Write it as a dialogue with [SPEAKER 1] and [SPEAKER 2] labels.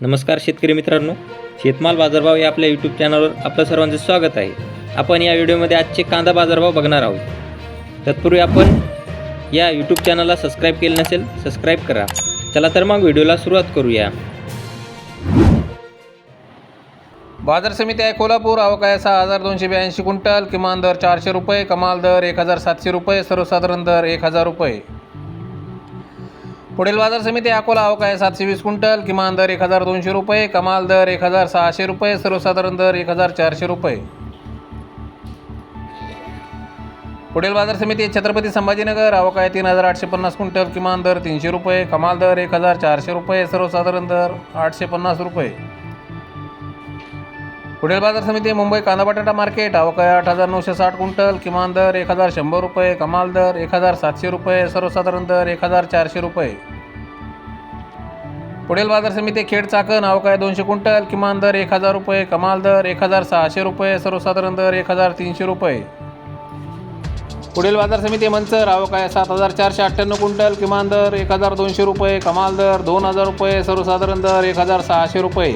[SPEAKER 1] नमस्कार शेतकरी मित्रांनो. शेतमाल बाजारभाव या आपल्या यूट्यूब चॅनलवर आपलं सर्वांचं स्वागत आहे. आपण या व्हिडिओमध्ये आजचे कांदा बाजारभाव बघणार आहोत. तत्पूर्वी आपण या यूट्यूब चॅनलला सबस्क्राईब केलं नसेल सबस्क्राईब करा. चला तर मग व्हिडिओला सुरुवात करूया.
[SPEAKER 2] बाजार समिती आहे कोल्हापूर. अवकाय सहा हजार दोनशे ब्याऐंशी क्विंटल. किमान दर चारशे रुपये. कमाल दर एक हजार सातशे रुपये. सर्वसाधारण दर एक हजार रुपये. पुढील बाजार समिती अकोला अवकाय सातशे वीस क्विंटल किमान दर एक हजार दोनशे रुपये कमाल दर एक हजार सहाशे रुपये सर्वसाधारण दर एक हजार चारशे रुपये. पुढील बाजार समिती छत्रपती संभाजीनगर अवकाय तीन हजार आठशे पन्नास क्विंटल किमान दर तीनशे रुपये कमाल दर एक हजार चारशे रुपये सर्वसाधारण दर आठशे पन्नास रुपये. पुढील बाजार समिती मुंबई कांदा बटाटा मार्केट. अवकाय आठ हजार नऊशे साठ क्विंटल. किमान दर एक हजार शंभर रुपये. कमाल दर एक हजार सातशे रुपये. सर्वसाधारण दर एक हजार चारशे रुपये. पुढील बाजार समिती खेड चाकण. अवकाय दोनशे क्विंटल. किमान दर एक हजार रुपये. कमाल दर एक हजार सहाशे रुपये. सर्वसाधारण दर एक हजार तीनशे रुपये. पुढील बाजार समिती मंचर. अवकाय सात हजार चारशे अठ्ठ्याण्णव क्विंटल. किमान दर एक हजार दोनशे रुपये. कमाल दर दोन हजार रुपये. सर्वसाधारण दर एक हजार सहाशे रुपये.